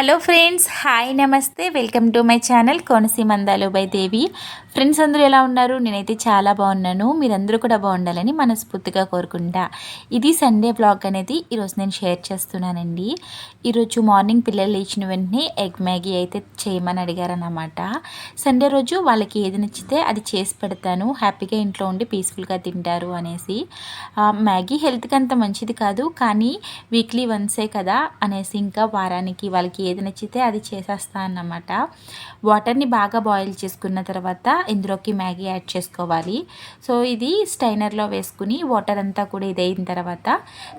Hello friends hi నమస్తే. Welcome to my channel Konaseema అందాలు by Devi. Friends అందరూ ఎలా ఉన్నారు? నేనైతే చాలా బాగున్నాను. మీరందరూ కూడా బాగుండాలని మనస్ఫూర్తిగా కోరుకుంటా. ఇది సండే బ్లాగ్ అనేది ఈరోజు నేను షేర్ చేస్తున్నానండి. ఈరోజు మార్నింగ్ పిల్లలు లేచిన వెంటనే ఎగ్ మ్యాగీ అయితే చేయమని అడిగారన్నమాట. సండే రోజు వాళ్ళకి ఏది నచ్చితే అది చేసి పెడతాను. హ్యాపీగా ఇంట్లో ఉండి పీస్ఫుల్గా తింటారు అనేసి. మ్యాగీ హెల్త్కి అంత మంచిది కాదు కానీ వీక్లీ వన్సే కదా అనేసి ఇంకా వారానికి వాళ్ళకి ఏది నచ్చితే అది చేసేస్తా అన్నమాట. వాటర్ని బాగా బాయిల్ చేసుకున్న తర్వాత ఇందులోకి మ్యాగీ యాడ్ చేసుకోవాలి. సో ఇది స్టైనర్లో వేసుకుని వాటర్ అంతా కూడా ఇది అయిన తర్వాత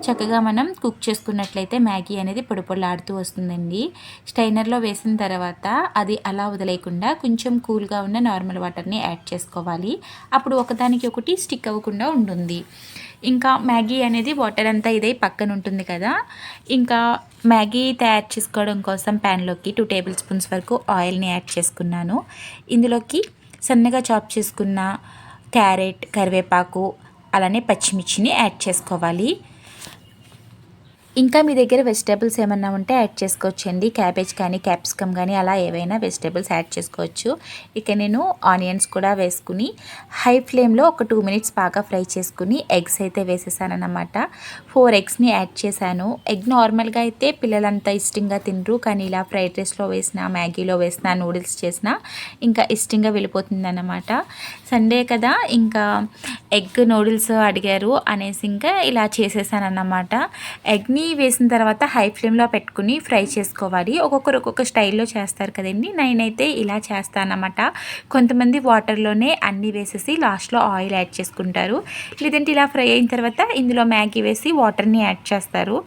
చక్కగా మనం కుక్ చేసుకున్నట్లయితే మ్యాగీ అనేది పొడిపొడలాడుతూ వస్తుందండి. స్టైనర్లో వేసిన తర్వాత అది అలా వదిలేయకుండా కొంచెం కూల్గా ఉన్న నార్మల్ వాటర్ని యాడ్ చేసుకోవాలి. అప్పుడు ఒకదానికి ఒకటి స్టిక్ అవ్వకుండా ఉంటుంది. ఇంకా మ్యాగీ అనేది వాటర్ అంతా ఇదై పక్కన ఉంటుంది కదా. ఇంకా మ్యాగీ తయారు చేసుకోవడం కోసం ప్యాన్లోకి టూ టేబుల్ స్పూన్స్ వరకు ఆయిల్ని యాడ్ చేసుకున్నాను. ఇందులోకి సన్నగా చాప్ చేసుకున్న క్యారెట్ కరివేపాకు అలానే పచ్చిమిర్చిని యాడ్ చేసుకోవాలి. ఇంకా మీ దగ్గర వెజిటేబుల్స్ ఏమన్నా ఉంటే యాడ్ చేసుకోవచ్చండి. క్యాబేజ్ కానీ క్యాప్సికమ్ కానీ అలా ఏవైనా వెజిటేబుల్స్ యాడ్ చేసుకోవచ్చు. ఇక నేను ఆనియన్స్ కూడా వేసుకుని హై ఫ్లేమ్లో ఒక టూ మినిట్స్ బాగా ఫ్రై చేసుకుని ఎగ్స్ అయితే వేసేసానమాట ఫోర్ ఎగ్స్ని యాడ్ చేశాను. ఎగ్ నార్మల్గా అయితే పిల్లలంతా ఇష్టంగా తినరు కానీ ఇలా ఫ్రైడ్ రైస్లో వేసిన మ్యాగీలో వేసిన నూడిల్స్ చేసిన ఇంకా ఇష్టంగా వెళ్ళిపోతుంది అన్నమాట సండే కదా ఇంకా ఎగ్ నూడిల్స్ అడిగారు అనేసి ఇంకా ఇలా చేసేసానన్నమాట. ఎగ్ని అన్నీ వేసిన తర్వాత హై ఫ్లేమ్లో పెట్టుకుని ఫ్రై చేసుకోవాలి. ఒక్కొక్కరు ఒక్కొక్క స్టైల్లో చేస్తారు కదండి. నేనైతే ఇలా చేస్తానమాట కొంతమంది వాటర్లోనే అన్నీ వేసేసి లాస్ట్లో ఆయిల్ యాడ్ చేసుకుంటారు. లేదంటే ఇలా ఫ్రై అయిన తర్వాత ఇందులో మ్యాగీ వేసి వాటర్ని యాడ్ చేస్తారు.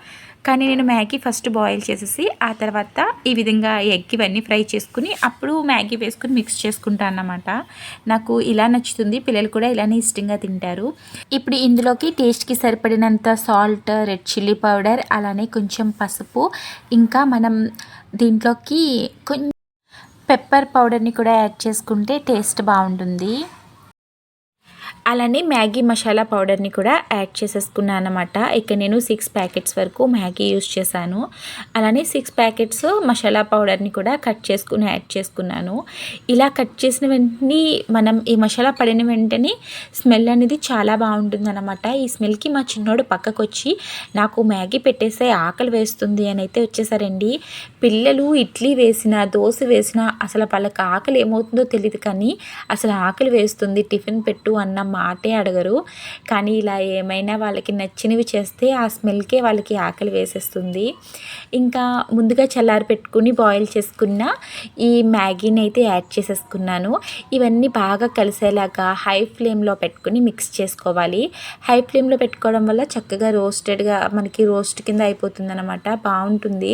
కానీ నేను మ్యాగీ ఫస్ట్ బాయిల్ చేసేసి ఆ తర్వాత ఈ విధంగా ఎగ్ ఇవన్నీ ఫ్రై చేసుకుని అప్పుడు మ్యాగీ వేసుకుని మిక్స్ చేసుకుంటాను అన్నమాట. నాకు ఇలా నచ్చుతుంది పిల్లలు కూడా ఇలానే ఇష్టంగా తింటారు. ఇప్పుడు ఇందులోకి టేస్ట్కి సరిపడినంత సాల్ట్ రెడ్ చిల్లీ పౌడర్ అలానే కొంచెం పసుపు ఇంకా మనం దీంట్లోకి కొంచెం పెప్పర్ పౌడర్ని కూడా యాడ్ చేసుకుంటే టేస్ట్ బాగుంటుంది. అలానే మ్యాగీ మసాలా పౌడర్ని కూడా యాడ్ చేసేసుకున్నాను అనమాట ఇక నేను సిక్స్ ప్యాకెట్స్ వరకు మ్యాగీ యూస్ చేశాను. అలానే సిక్స్ ప్యాకెట్స్ మసాలా పౌడర్ని కూడా కట్ చేసుకుని యాడ్ చేసుకున్నాను. ఇలా కట్ చేసిన వెంటనే మనం ఈ మసాలా పడిన వెంటనే స్మెల్ అనేది చాలా బాగుంటుంది అనమాట ఈ స్మెల్కి మా చిన్నోడు పక్కకు వచ్చి నాకు మ్యాగీ పెట్టేస్తే ఆకలి వేస్తుంది అని అయితే వచ్చేసారండి. పిల్లలు ఇడ్లీ వేసిన దోశ వేసిన అసలు వాళ్ళకి ఆకలి ఏమవుతుందో తెలియదు కానీ అసలు ఆకలి వేస్తుంది. టిఫిన్ పెట్టు అన్నం మాటే అడగరు. కానీ ఇలా ఏమైనా వాళ్ళకి నచ్చినవి చేస్తే ఆ స్మెల్కే వాళ్ళకి ఆకలి వేసేస్తుంది. ఇంకా ముందుగా చల్లారి పెట్టుకుని బాయిల్ చేసుకున్న ఈ మ్యాగీని అయితే యాడ్ చేసేసుకున్నాను. ఇవన్నీ బాగా కలిసేలాగా హై ఫ్లేమ్లో పెట్టుకుని మిక్స్ చేసుకోవాలి. హై ఫ్లేమ్లో పెట్టుకోవడం వల్ల చక్కగా రోస్టెడ్గా మనకి రోస్ట్ కింద అయిపోతుందన్నమాట. బాగుంటుంది.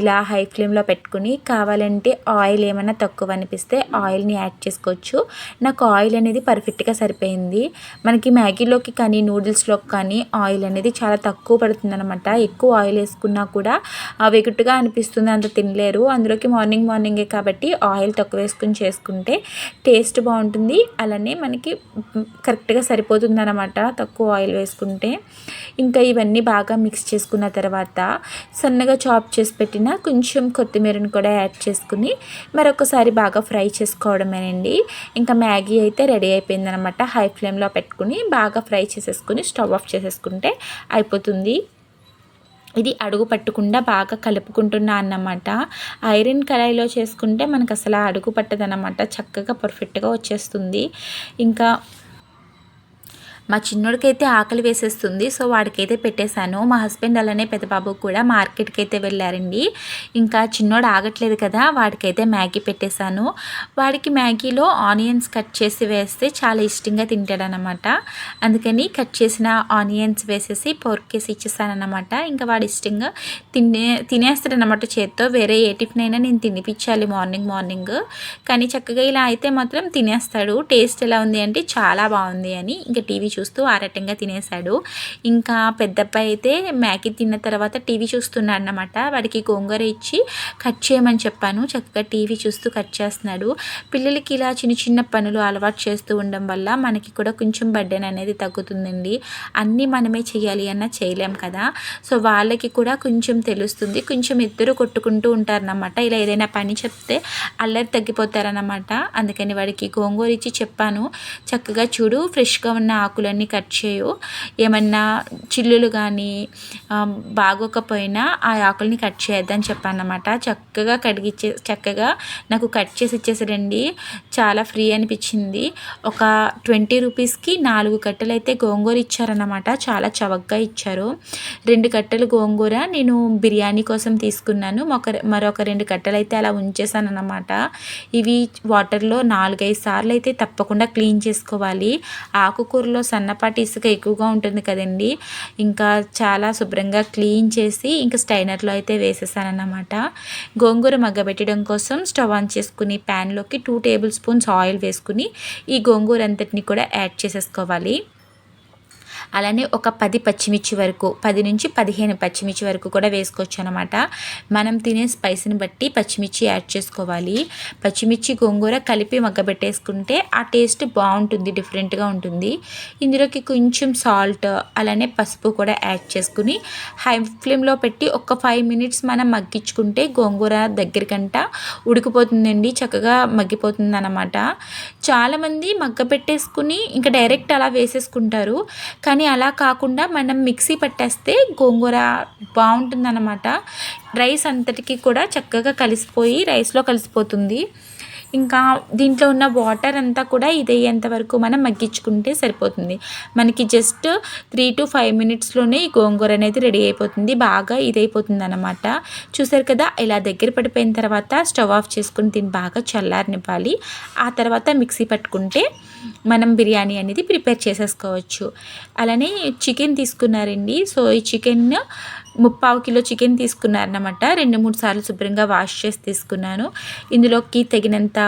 ఇలా హై ఫ్లేమ్లో పెట్టుకుని కావాలంటే ఆయిల్ ఏమైనా తక్కువ అనిపిస్తే ఆయిల్ని యాడ్ చేసుకోవచ్చు. నాకు ఆయిల్ అనేది పర్ఫెక్ట్గా సరిపోయింది. మనకి మ్యాగీలోకి కానీ నూడిల్స్లోకి కానీ ఆయిల్ అనేది చాలా తక్కువ పడుతుంది అనమాట ఎక్కువ ఆయిల్ వేసుకున్నా కూడా వెగుట్టుగా అనిపిస్తుంది. అంత తినలేరు. అందులోకి మార్నింగ్ మార్నింగే కాబట్టి ఆయిల్ తక్కువ వేసుకుని చేసుకుంటే టేస్ట్ బాగుంటుంది. అలానే మనకి కరెక్ట్గా సరిపోతుంది అనమాట తక్కువ ఆయిల్ వేసుకుంటే. ఇంకా ఇవన్నీ బాగా మిక్స్ చేసుకున్న తర్వాత సన్నగా చాప్ చేసి పెట్టిన కొంచెం కొత్తిమీరని కూడా యాడ్ చేసుకుని మరొకసారి బాగా ఫ్రై చేసుకోవడమేనండి. ఇంకా మ్యాగీ అయితే రెడీ అయిపోయిందనమాట హై ఫ్లేమ్లో పెట్టుకుని బాగా ఫ్రై చేసేసుకుని స్టవ్ ఆఫ్ చేసేసుకుంటే అయిపోతుంది. ఇది అడుగు పట్టకుండా బాగా కలుపుకుంటున్నా అన్నమాట. ఐరన్ కళాయిలో చేసుకుంటే మనకు అసలు అడుగు పట్టదనమాట చక్కగా పర్ఫెక్ట్గా వచ్చేస్తుంది. ఇంకా మా చిన్నోడికైతే ఆకలి వేసేస్తుంది సో వాడికైతే పెట్టేశాను. మా హస్బెండ్ అలానే పెద్ద బాబు కూడా మార్కెట్కి అయితే వెళ్ళారండి. ఇంకా చిన్నోడు ఆగట్లేదు కదా వాడికైతే మ్యాగీ పెట్టేశాను. వాడికి మ్యాగీలో ఆనియన్స్ కట్ చేసి వేస్తే చాలా ఇష్టంగా తింటాడనమాట అందుకని కట్ చేసిన ఆనియన్స్ వేసేసి పొరికేసి ఇచ్చేసానమాట ఇంకా వాడు ఇష్టంగా తినే తినేస్తాడనమాట చేత్తో. వేరే ఏ టిఫిన్ అయినా నేను తినిపించాలి మార్నింగ్ మార్నింగ్. కానీ చక్కగా ఇలా అయితే మాత్రం తినేస్తాడు. టేస్ట్ ఎలా ఉంది అంటే చాలా బాగుంది అని ఇంకా టీవీ చూస్తూ ఆరటంగా తినేశాడు. ఇంకా పెద్దబ్బాయి అయితే మ్యాగీ తిన్న తర్వాత టీవీ చూస్తున్నాడు అన్నమాట వాడికి గోంగూర ఇచ్చి కట్ చేయమని చెప్పాను. చక్కగా టీవీ చూస్తూ కట్ చేస్తున్నాడు. పిల్లలకి ఇలా చిన్న చిన్న పనులు అలవాటు చేస్తూ ఉండడం వల్ల మనకి కూడా కొంచెం బర్డెన్ అనేది తగ్గుతుందండి. అన్నీ మనమే చేయాలి అన్న చేయలేం కదా. సో వాళ్ళకి కూడా కొంచెం తెలుస్తుంది. కొంచెం ఇద్దరు కొట్టుకుంటూ ఉంటారనమాట ఇలా ఏదైనా పని చెప్తే అల్లరి తగ్గిపోతారనమాట అందుకని వాడికి గోంగూర ఇచ్చి చెప్పాను. చక్కగా చూడు ఫ్రెష్గా ఉన్న ఆకులు ఆకులన్నీ కట్ చేయు. ఏమన్నా చిల్లులు కానీ బాగోకపోయినా ఆ ఆకుల్ని కట్ చేయొద్దని చెప్పాను చక్కగా కడిగిచ్చే చక్కగా నాకు కట్ చేసి ఇచ్చేసారండి. చాలా ఫ్రీ అనిపించింది. ఒక ట్వంటీ రూపీస్కి నాలుగు కట్టెలు అయితే గోంగూర ఇచ్చారన్నమాట. చాలా చవకగా ఇచ్చారు. రెండు కట్టలు గోంగూర నేను బిర్యానీ కోసం తీసుకున్నాను. ఒక మరొక రెండు కట్టెలు అయితే అలా ఉంచేసాను అన్నమాట ఇవి వాటర్లో నాలుగైదు సార్లు అయితే తప్పకుండా క్లీన్ చేసుకోవాలి. ఆకుకూరలో సన్నపాటి ఇసుక ఎక్కువగా ఉంటుంది కదండి. ఇంకా చాలా శుభ్రంగా క్లీన్ చేసి ఇంకా స్టైనర్లో అయితే వేసేసానన్నమాట. గోంగూర మగ్గబెట్టడం కోసం స్టవ్ ఆన్ చేసుకుని ప్యాన్లోకి టూ టేబుల్ స్పూన్స్ ఆయిల్ వేసుకుని ఈ గోంగూర అంతటిని కూడా యాడ్ చేసేసుకోవాలి. అలానే ఒక పది పచ్చిమిర్చి వరకు పది నుంచి పదిహేను పచ్చిమిర్చి వరకు కూడా వేసుకోవచ్చు అనమాట మనం తినే స్పైస్ని బట్టి పచ్చిమిర్చి యాడ్ చేసుకోవాలి. పచ్చిమిర్చి గోంగూర కలిపి మగ్గబెట్టేసుకుంటే ఆ టేస్ట్ బాగుంటుంది డిఫరెంట్గా ఉంటుంది. ఇందులోకి కొంచెం సాల్ట్ అలానే పసుపు కూడా యాడ్ చేసుకుని హై ఫ్లేమ్లో పెట్టి ఒక ఫైవ్ మినిట్స్ మనం మగ్గించుకుంటే గోంగూర దగ్గరికంట ఉడికిపోతుందండి చక్కగా మగ్గిపోతుంది అనమాట చాలామంది మగ్గ పెట్టేసుకుని ఇంకా డైరెక్ట్ అలా వేసేసుకుంటారు. కానీ అలా కాకుండా మనం మిక్సీ పట్టేస్తే గోంగూర బాగుంటుందన్నమాట. రైస్ అంతటికి కూడా చక్కగా కలిసిపోయి రైస్లో కలిసిపోతుంది. ఇంకా దీంట్లో ఉన్న వాటర్ అంతా కూడా ఇదయ్యేంత వరకు మనం మగ్గించుకుంటే సరిపోతుంది. మనకి జస్ట్ త్రీ టు ఫైవ్ మినిట్స్లోనే ఈ గోంగూర అనేది రెడీ అయిపోతుంది. బాగా ఇదైపోతుంది అనమాట చూసారు కదా ఇలా దగ్గర పడిపోయిన తర్వాత స్టవ్ ఆఫ్ చేసుకుని దీన్ని బాగా చల్లారనివ్వాలి. ఆ తర్వాత మిక్సీ పట్టుకుంటే మనం బిర్యానీ అనేది ప్రిపేర్ చేసేసుకోవచ్చు. అలానే చికెన్ తీసుకున్నారండి. సో ఈ చికెన్ ముప్పావు కిలో చికెన్ తీసుకున్నారనమాట రెండు మూడు సార్లు శుభ్రంగా వాష్ చేసి తీసుకున్నాను. ఇందులోకి తగినంత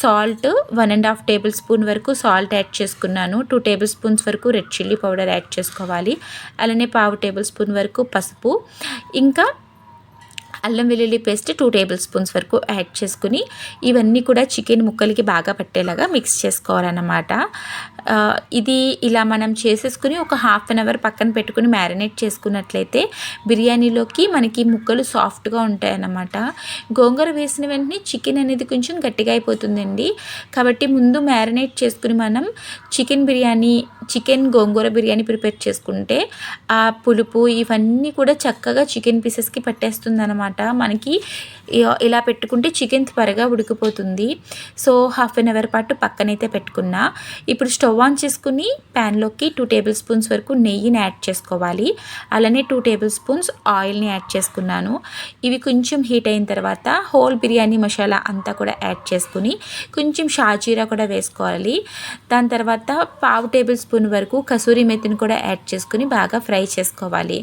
salt one and half table spoon వరకు సాల్ట్ యాడ్ చేసుకున్నాను. టూ టేబుల్ స్పూన్స్ వరకు రెడ్ చిల్లీ పౌడర్ యాడ్ చేసుకోవాలి. అలానే పావు టేబుల్ స్పూన్ వరకు పసుపు. ఇంకా అల్లం వెల్లుల్లి పేస్ట్ టూ టేబుల్ స్పూన్స్ వరకు యాడ్ చేసుకుని ఇవన్నీ కూడా చికెన్ ముక్కలకి బాగా పట్టేలాగా మిక్స్ చేసుకోవాలన్నమాట. ఇది ఇలా మనం చేసేసుకుని ఒక హాఫ్ అన్ అవర్ పక్కన పెట్టుకుని మ్యారినేట్ చేసుకున్నట్లయితే బిర్యానీలోకి మనకి ముక్కలు సాఫ్ట్గా ఉంటాయన్నమాట. గోంగూర వేసిన వెంటనే చికెన్ అనేది కొంచెం గట్టిగా అయిపోతుందండి. కాబట్టి ముందు మ్యారినేట్ చేసుకుని మనం chicken biryani chicken gongura biryani prepare చేసుకుంటే ఆ పులుపు ఇవన్నీ కూడా చక్కగా చికెన్ పీసెస్కి పట్టేస్తుంది అనమాట మనకి ఇలా పెట్టుకుంటే చికెన్ త్వరగా ఉడికిపోతుంది. సో హాఫ్ అన్ అవర్ పాటు పక్కనైతే పెట్టుకున్నా. ఇప్పుడు స్టవ్ ఆన్ చేసుకుని ప్యాన్లోకి టూ టేబుల్ స్పూన్స్ వరకు నెయ్యిని యాడ్ చేసుకోవాలి. అలానే టూ టేబుల్ స్పూన్స్ ఆయిల్ని యాడ్ చేసుకున్నాను. ఇవి కొంచెం హీట్ అయిన తర్వాత హోల్ బిర్యానీ మసాలా అంతా కూడా యాడ్ చేసుకుని కొంచెం షాజీరా కూడా వేసుకోవాలి. దాని తర్వాత పావు టేబుల్ స్పూన్ వరకు కసూరి మెతిని కూడా యాడ్ చేసుకుని బాగా ఫ్రై చేసుకోవాలి.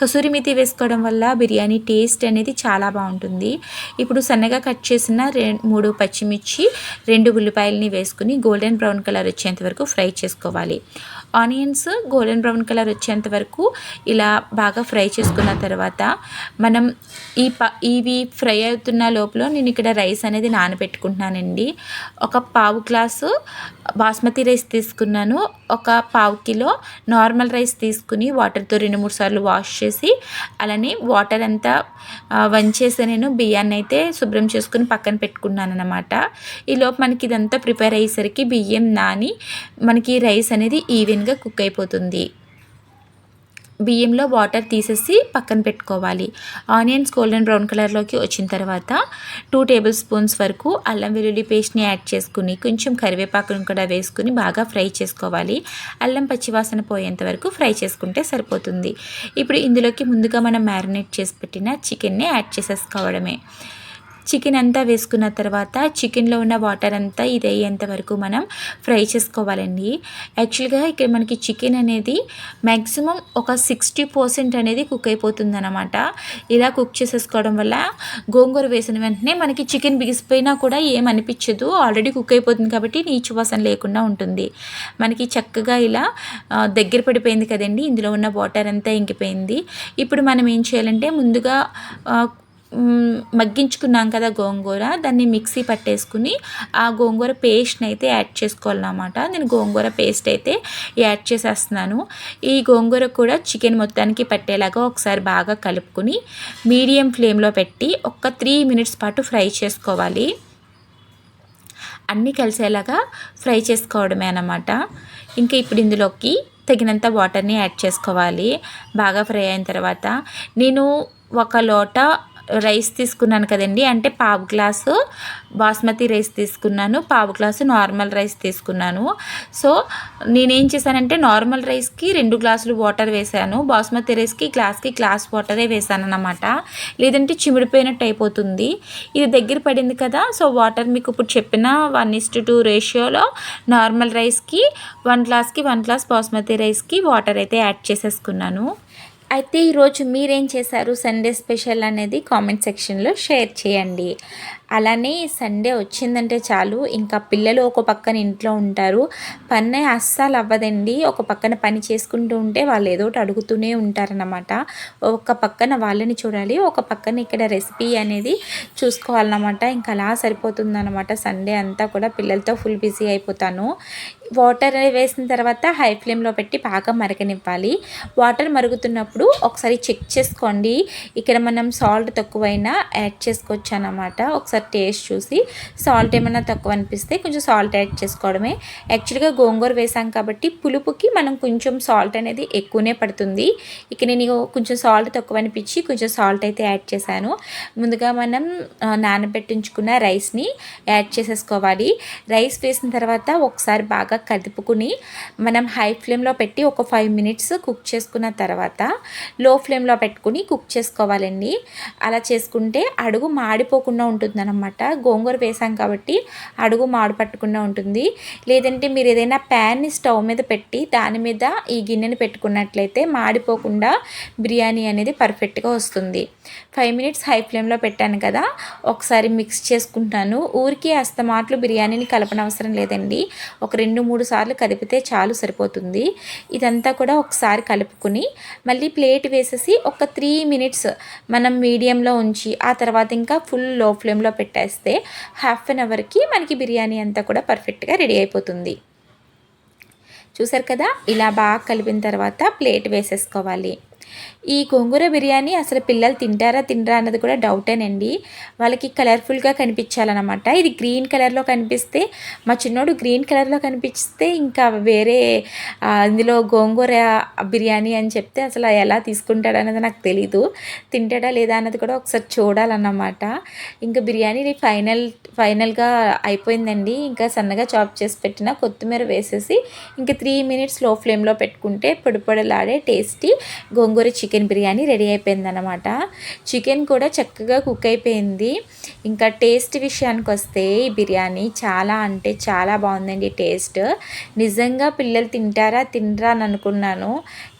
కసూరి మెతి వేసుకోవడం వల్ల బిర్యానీ టేస్ట్ అనేది చాలా బాగుంటుంది. ఇప్పుడు సన్నగా కట్ చేసిన రె మూడు పచ్చిమిర్చి రెండు ఉల్లిపాయలని వేసుకుని గోల్డెన్ బ్రౌన్ కలర్ వచ్చేంత వరకు ఫ్రై చేసుకోవాలి ఆనియన్స్ గోల్డెన్ బ్రౌన్ కలర్ వచ్చేంత వరకు ఇలా బాగా ఫ్రై చేసుకున్న తర్వాత మనం ఈ ప ఇవి ఫ్రై అవుతున్న లోపల నేను ఇక్కడ రైస్ అనేది నానబెట్టుకుంటున్నానండి. ఒక పావు గ్లాసు బాస్మతి రైస్ తీసుకున్నాను. ఒక పావు కిలో నార్మల్ రైస్ తీసుకుని వాటర్తో రెండు మూడు సార్లు వాష్ చేసి అలానే వాటర్ అంతా వంచేసి నేను బియ్యాన్ని అయితే శుభ్రం చేసుకుని పక్కన పెట్టుకున్నాను అనమాట ఈలోపు మనకి ఇదంతా ప్రిపేర్ అయ్యేసరికి బియ్యం నాని మనకి రైస్ అనేది ఈవెన్గా కుక్ అయిపోతుంది. బియ్యంలో వాటర్ తీసేసి పక్కన పెట్టుకోవాలి. ఆనియన్స్ గోల్డెన్ బ్రౌన్ కలర్లోకి వచ్చిన తర్వాత టూ టేబుల్ స్పూన్స్ వరకు అల్లం వెల్లుల్లి పేస్ట్ని యాడ్ చేసుకుని కొంచెం కరివేపాకును కూడా వేసుకుని బాగా ఫ్రై చేసుకోవాలి. అల్లం పచ్చివాసన పోయేంత వరకు ఫ్రై చేసుకుంటే సరిపోతుంది. ఇప్పుడు ఇందులోకి ముందుగా మనం మ్యారినేట్ చేసి పెట్టిన చికెన్ని యాడ్ చేసేసుకోవడమే. చికెన్ అంతా వేసుకున్న తర్వాత చికెన్లో ఉన్న వాటర్ అంతా ఇది అయ్యేంత వరకు మనం ఫ్రై చేసుకోవాలండి. యాక్చువల్గా ఇక్కడ మనకి చికెన్ అనేది మ్యాక్సిమం ఒక సిక్స్టీ పర్సెంట్ అనేది కుక్ అయిపోతుందన్నమాట. ఇలా కుక్ చేసేసుకోవడం వల్ల గోంగూర వేసిన వెంటనే మనకి చికెన్ బిగిసిపోయినా కూడా ఏమనిపించదు ఆల్రెడీ కుక్ అయిపోతుంది కాబట్టి నీచు వాసన లేకుండా ఉంటుంది. మనకి చక్కగా ఇలా దగ్గర పడిపోయింది కదండి. ఇందులో ఉన్న వాటర్ అంతా ఇంకిపోయింది. ఇప్పుడు మనం ఏం చేయాలంటే ముందుగా మగ్గించుకున్నాం కదా గోంగూర. దాన్ని మిక్సీ పట్టేసుకుని ఆ గోంగూర పేస్ట్ని అయితే యాడ్ చేసుకోవాలన్నమాట. నేను గోంగూర పేస్ట్ అయితే యాడ్ చేసేస్తున్నాను. ఈ గోంగూర కూడా చికెన్ మొత్తానికి పట్టేలాగా ఒకసారి బాగా కలుపుకుని మీడియం ఫ్లేమ్లో పెట్టి ఒక త్రీ మినిట్స్ పాటు ఫ్రై చేసుకోవాలి. అన్నీ కలిసేలాగా ఫ్రై చేసుకోవడమే అన్నమాట. ఇంకా ఇప్పుడు ఇందులోకి తగినంత వాటర్ని యాడ్ చేసుకోవాలి. బాగా ఫ్రై అయిన తర్వాత నేను ఒక లోట రైస్ తీసుకున్నాను కదండి. అంటే పావు గ్లాసు బాస్మతి రైస్ తీసుకున్నాను. పావు గ్లాసు నార్మల్ రైస్ తీసుకున్నాను. సో నేనేం చేశానంటే నార్మల్ రైస్కి రెండు గ్లాసులు వాటర్ వేసాను బాస్మతి రైస్కి గ్లాస్కి గ్లాస్ వాటరే వేసాను అన్నమాట లేదంటే చిమిడిపోయినట్టు అయిపోతుంది. ఇది దగ్గర పడింది కదా సో వాటర్ మీకు ఇప్పుడు చెప్పిన వన్ ఇస్ టూ రేషియోలో నార్మల్ రైస్కి వన్ గ్లాస్కి వన్ గ్లాస్ బాస్మతి రైస్కి వాటర్ అయితే యాడ్ చేసేసుకున్నాను. అయితే ఈరోజు మీరేం చేశారు? సండే స్పెషల్ అనేది కామెంట్ సెక్షన్లో షేర్ చేయండి. అలానే సండే వచ్చిందంటే చాలు. ఇంకా పిల్లలు ఒక పక్కన ఇంట్లో ఉంటారు. పని అస్సలు అవ్వదండి. ఒక పక్కన పని చేసుకుంటూ ఉంటే వాళ్ళు ఏదో ఒకటి అడుగుతూనే ఉంటారనమాట ఒక పక్కన వాళ్ళని చూడాలి. ఒక పక్కన ఇక్కడ రెసిపీ అనేది చూసుకోవాలన్నమాట. ఇంకా అలా సరిపోతుందన్నమాట సండే అంతా కూడా. పిల్లలతో ఫుల్ బిజీ అయిపోతాను. వాటర్ వేసిన తర్వాత హై ఫ్లేమ్లో పెట్టి బాగా మరగనివ్వాలి. వాటర్ మరుగుతున్నప్పుడు ఒకసారి చెక్ చేసుకోండి. ఇక్కడ మనం సాల్ట్ తక్కువైనా యాడ్ చేసుకోవచ్చు అన్నమాట. ఒకసారి టేస్ట్ చూసి సాల్ట్ ఏమైనా తక్కువ అనిపిస్తే కొంచెం సాల్ట్ యాడ్ చేసుకోవడమే. యాక్చువల్గా గోంగూర వేసాం కాబట్టి పులుపుకి మనం కొంచెం సాల్ట్ అనేది ఎక్కువనే పడుతుంది. ఇక నేను కొంచెం సాల్ట్ తక్కువ అనిపించి కొంచెం సాల్ట్ అయితే యాడ్ చేశాను. ముందుగా మనం నానబెట్టించుకున్న రైస్ని యాడ్ చేసేసుకోవాలి. రైస్ వేసిన తర్వాత ఒకసారి బాగా కదుపుకుని మనం హై ఫ్లేమ్లో పెట్టి ఒక ఫైవ్ మినిట్స్ కుక్ చేసుకున్న తర్వాత లో ఫ్లేమ్లో పెట్టుకుని కుక్ చేసుకోవాలండి. అలా చేసుకుంటే అడుగు మాడిపోకుండా ఉంటుంది అనమాట గోంగూర వేసాం కాబట్టి అడుగు మాడు పట్టకుండా ఉంటుంది. లేదంటే మీరు ఏదైనా ప్యాన్ని స్టవ్ మీద పెట్టి దాని మీద ఈ గిన్నెని పెట్టుకున్నట్లయితే మాడిపోకుండా బిర్యానీ అనేది పర్ఫెక్ట్గా వస్తుంది. ఫైవ్ మినిట్స్ హై ఫ్లేమ్లో పెట్టాను కదా ఒకసారి మిక్స్ చేసుకుంటాను. ఊరికి అస్తమాట్లు బిర్యానీని కలపనవసరం లేదండి. ఒక రెండు మూడు సార్లు కలిపితే చాలు సరిపోతుంది. ఇదంతా కూడా ఒకసారి కలుపుకుని మళ్ళీ ప్లేట్ వేసేసి ఒక త్రీ మినిట్స్ మనం మీడియంలో ఉంచి ఆ తర్వాత ఇంకా ఫుల్లో ఫ్లేమ్లో పెట్టేస్తే హాఫ్ అన్ అవర్కి మనకి బిర్యానీ అంతా కూడా పర్ఫెక్ట్గా రెడీ అయిపోతుంది. చూసారు కదా? ఇలా బాగా కలిపిన తర్వాత ప్లేట్ వేసేసుకోవాలి. ఈ గోంగూర బిర్యానీ అసలు పిల్లలు తింటారా తినరా అన్నది కూడా డౌటేనండి వాళ్ళకి కలర్ఫుల్గా కనిపించాలన్నమాట. ఇది గ్రీన్ కలర్లో కనిపిస్తే మా చిన్నోడు గ్రీన్ కలర్లో కనిపిస్తే ఇంకా వేరే ఇందులో గోంగూర బిర్యానీ అని చెప్తే అసలు ఎలా తీసుకుంటాడు అనేది నాకు తెలీదు. తింటాడా లేదా అన్నది కూడా ఒకసారి చూడాలన్నమాట. ఇంకా బిర్యానీ ఫైనల్ ఫైనల్గా అయిపోయిందండి. ఇంకా సన్నగా చాప్ చేసి పెట్టిన కొత్తిమీర వేసేసి ఇంకా త్రీ మినిట్స్లో ఫ్లేమ్లో పెట్టుకుంటే పొడిపొడలాడే tasty gongura chicken chicken biryani ready అయిపోయిందనమాట చికెన్ కూడా చక్కగా కుక్ అయిపోయింది. ఇంకా టేస్ట్ విషయానికి వస్తే ఈ బిర్యానీ చాలా అంటే చాలా బాగుందండి టేస్ట్. నిజంగా పిల్లలు తింటారా తినరా అని అనుకున్నాను.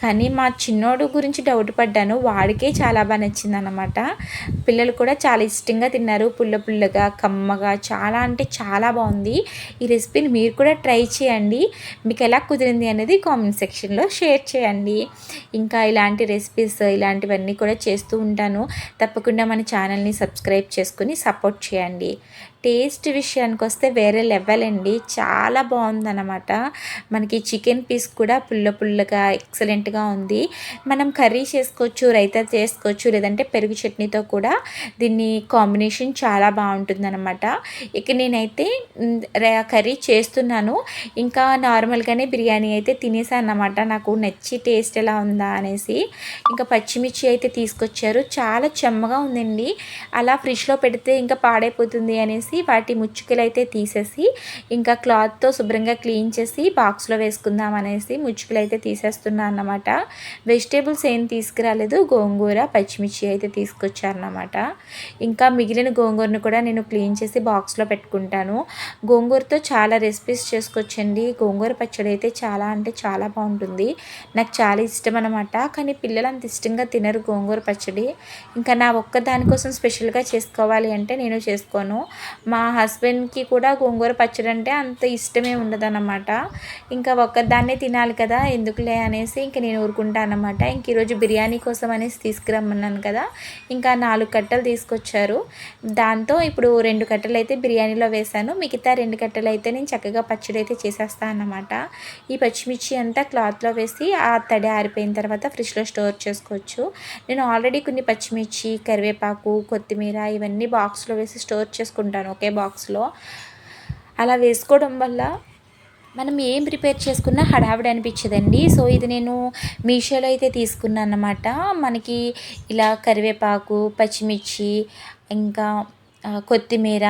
కానీ మా చిన్నోడు గురించి డౌట్ పడ్డాను. వాడికే చాలా బాగా నచ్చింది అనమాట పిల్లలు కూడా చాలా ఇష్టంగా తిన్నారు. పుల్ల పుల్లగా కమ్మగా చాలా అంటే చాలా బాగుంది. ఈ రెసిపీని మీరు కూడా ట్రై చేయండి. మీకు ఎలా కుదిరింది అనేది కామెంట్ సెక్షన్లో షేర్ చేయండి. ఇంకా ఇలాంటి రెసిపీస్ ఇలాంటివన్నీ కూడా చేస్తూ ఉంటాను. తప్పకుండా మన ఛానల్ని సబ్స్క్రైబ్ చేసుకుని సపోర్ట్ చేయండి. టేస్ట్ విషయానికి వస్తే వేరే లెవెల్ అండి. చాలా బాగుందన్నమాట. మనకి చికెన్ పీస్ కూడా పుల్ల పుల్లగా ఎక్సలెంట్గా ఉంది. మనం కర్రీ చేసుకోవచ్చు రైతా చేసుకోవచ్చు లేదంటే పెరుగు చట్నీతో కూడా దీన్ని కాంబినేషన్ చాలా బాగుంటుందన్నమాట. ఇక నేనైతే కర్రీ చేస్తున్నాను. ఇంకా నార్మల్గానే బిర్యానీ అయితే తినేసాను అన్నమాట నాకు నచ్చి టేస్ట్ ఎలా ఉందా అనేసి. ఇంకా పచ్చిమిర్చి అయితే తీసుకొచ్చారు. చాలా చెమ్మగా ఉందండి. అలా ఫ్రిడ్జ్లో పెడితే ఇంకా పాడైపోతుంది అనేసి వాటి ముచ్చుకలు అయితే తీసేసి ఇంకా క్లాత్తో శుభ్రంగా క్లీన్ చేసి బాక్స్లో వేసుకుందాం అనేసి ముచ్చుకలు అయితే తీసేస్తున్నాను అన్నమాట. వెజిటేబుల్స్ ఏం తీసుకురాలేదు. గోంగూర పచ్చిమిర్చి అయితే తీసుకొచ్చారన్నమాట. ఇంకా మిగిలిన గోంగూరను కూడా నేను క్లీన్ చేసి బాక్స్లో పెట్టుకుంటాను. గోంగూరతో చాలా రెసిపీస్ చేసుకోవచ్చండి. గోంగూర పచ్చడి అయితే చాలా అంటే చాలా బాగుంటుంది. నాకు చాలా ఇష్టం అనమాట కానీ పిల్లలు అంత ఇష్టంగా తినరు గోంగూర పచ్చడి. ఇంకా నా ఒక్క దానికోసం స్పెషల్గా చేసుకోవాలి అంటే నేను చేసుకోను. మా హస్బెండ్కి కూడా గోంగూర పచ్చడి అంటే అంత ఇష్టమే ఉండదన్నమాట. ఇంకా ఒక్కదాన్నే తినాలి కదా ఎందుకులే అనేసి ఇంక నేను ఊరుకుంటాను అనమాట ఇంక ఈరోజు బిర్యానీ కోసం అనేసి తీసుకురమ్మన్నాను కదా ఇంకా నాలుగు కట్టలు తీసుకొచ్చారు. దాంతో ఇప్పుడు రెండు కట్టలు అయితే బిర్యానీలో వేశాను. మిగతా రెండు కట్టలు అయితే నేను చక్కగా పచ్చడి అయితే చేసేస్తాను అన్నమాట. ఈ పచ్చిమిర్చి అంతా క్లాత్లో వేసి ఆ తడి ఆరిపోయిన తర్వాత ఫ్రిడ్జ్లో స్టోర్ చేసుకోవచ్చు. నేను ఆల్రెడీ కొన్ని పచ్చిమిర్చి కరివేపాకు కొత్తిమీర ఇవన్నీ బాక్స్లో వేసి స్టోర్ చేసుకుంటాను. ఒకే బాక్స్లో. అలా వేసుకోవడం వల్ల మనం ఏం ప్రిపేర్ చేసుకున్నా హడావిడి అనిపించదండి. సో ఇది నేను మీషోలో అయితే తీసుకున్నాను అనమాట మనకి ఇలా కరివేపాకు పచ్చిమిర్చి ఇంకా కొత్తిమీర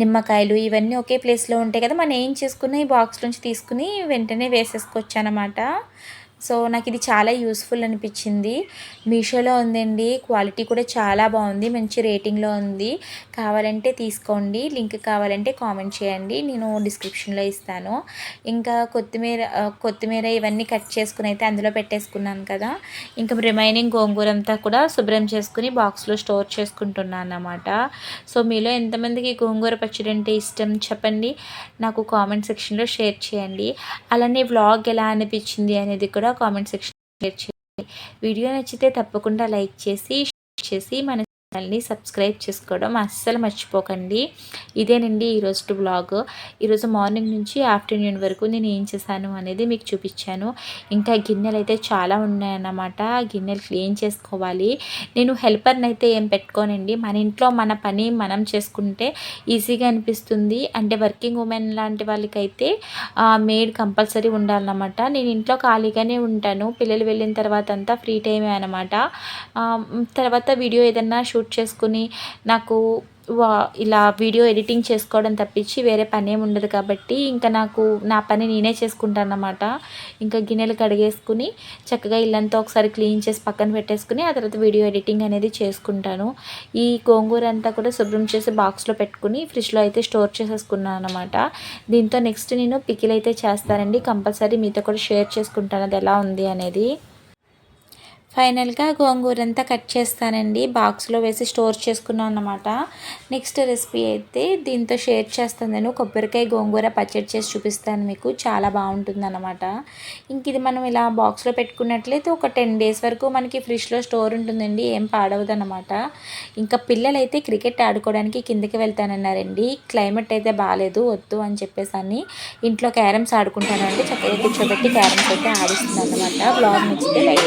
నిమ్మకాయలు ఇవన్నీ ఒకే ప్లేస్లో ఉంటాయి కదా. మనం ఏం చేసుకున్నా ఈ బాక్స్ నుంచి తీసుకుని వెంటనే వేసేసుకోవచ్చు అనమాట సో నాకు ఇది చాలా యూస్ఫుల్ అనిపించింది మీషోలో ఉందండి. క్వాలిటీ కూడా చాలా బాగుంది. మంచి రేటింగ్లో ఉంది. కావాలంటే తీసుకోండి. లింక్ కావాలంటే కామెంట్ చేయండి. నేను డిస్క్రిప్షన్లో ఇస్తాను. ఇంకా కొత్తిమీర కొత్తిమీర ఇవన్నీ కట్ చేసుకుని అయితే అందులో పెట్టేసుకున్నాను కదా. ఇంకా రిమైనింగ్ గోంగూర అంతా కూడా శుభ్రం చేసుకుని బాక్స్లో స్టోర్ చేసుకుంటున్నాను అన్నమాట సో మీలో ఎంతమందికి గోంగూర పచ్చడి అంటే ఇష్టం చెప్పండి. నాకు కామెంట్ సెక్షన్లో షేర్ చేయండి. అలానే వ్లాగ్ ఎలా అనిపించింది అనేది కూడా కామెంట్ సెక్షన్ షేర్ చేయండి. వీడియో నచ్చితే తప్పకుండా లైక్ చేసి షేర్ చేసి మన ఛానల్ని సబ్స్క్రైబ్ చేసుకోవడం అస్సలు మర్చిపోకండి. ఇదేనండి ఈరోజు బ్లాగ్. ఈరోజు మార్నింగ్ నుంచి ఆఫ్టర్నూన్ వరకు నేను ఏం చేశాను అనేది మీకు చూపించాను. ఇంకా గిన్నెలు అయితే చాలా ఉన్నాయన్నమాట. గిన్నెలు క్లీన్ చేసుకోవాలి. నేను హెల్పర్ని అయితే ఏం పెట్టుకోనండి. మన ఇంట్లో మన పని మనం చేసుకుంటే ఈజీగా అనిపిస్తుంది. అంటే వర్కింగ్ ఉమెన్ లాంటి వాళ్ళకైతే మేడ్ కంపల్సరీ ఉండాలన్నమాట. నేను ఇంట్లో ఖాళీగానే ఉంటాను. పిల్లలు వెళ్ళిన తర్వాత అంతా ఫ్రీ టైమే అనమాట తర్వాత వీడియో ఏదన్నా షూట్ షూట్ చేసుకుని నాకు వా ఇలా వీడియో ఎడిటింగ్ చేసుకోవడం తప్పించి వేరే పని ఏమి ఉండదు కాబట్టి ఇంకా నాకు నా పని నేనే చేసుకుంటాను అన్నమాట ఇంకా గిన్నెలు కడిగేసుకుని చక్కగా ఇల్లంతా ఒకసారి క్లీన్ చేసి పక్కన పెట్టేసుకుని ఆ తర్వాత వీడియో ఎడిటింగ్ అనేది చేసుకుంటాను. ఈ గోంగూర అంతా కూడా శుభ్రం చేసి బాక్స్లో పెట్టుకుని ఫ్రిడ్జ్లో అయితే స్టోర్ చేసేసుకున్నాను అనమాట దీంతో నెక్స్ట్ నేను పికిల్ అయితే చేస్తానండి. కంపల్సరీ మీతో కూడా షేర్ చేసుకుంటాను అది ఎలా ఉంది అనేది. ఫైనల్గా గోంగూర అంతా కట్ చేస్తానండి. బాక్స్లో వేసి స్టోర్ చేసుకున్నాను అనమాట నెక్స్ట్ రెసిపీ అయితే దీంతో షేర్ చేస్తాను నేను కొబ్బరికాయ గోంగూర పచ్చడి చేసి చూపిస్తాను మీకు. చాలా బాగుంటుంది అనమాట ఇంక ఇది మనం ఇలా బాక్స్లో పెట్టుకున్నట్లయితే ఒక టెన్ డేస్ వరకు మనకి ఫ్రిడ్జ్లో స్టోర్ ఉంటుందండి. ఏం పాడవదు అనమాట ఇంకా పిల్లలైతే క్రికెట్ ఆడుకోవడానికి కిందకి వెళ్తానన్నారండి. క్లైమేట్ అయితే బాగాలేదు వద్దు అని చెప్పేసి అని ఇంట్లో క్యారమ్స్ ఆడుకుంటానంటే చక్కగా కూర్చోబెట్టి క్యారమ్స్ అయితే ఆడిస్తుంది అనమాట బ్లాగ్ నచ్చితే లైక్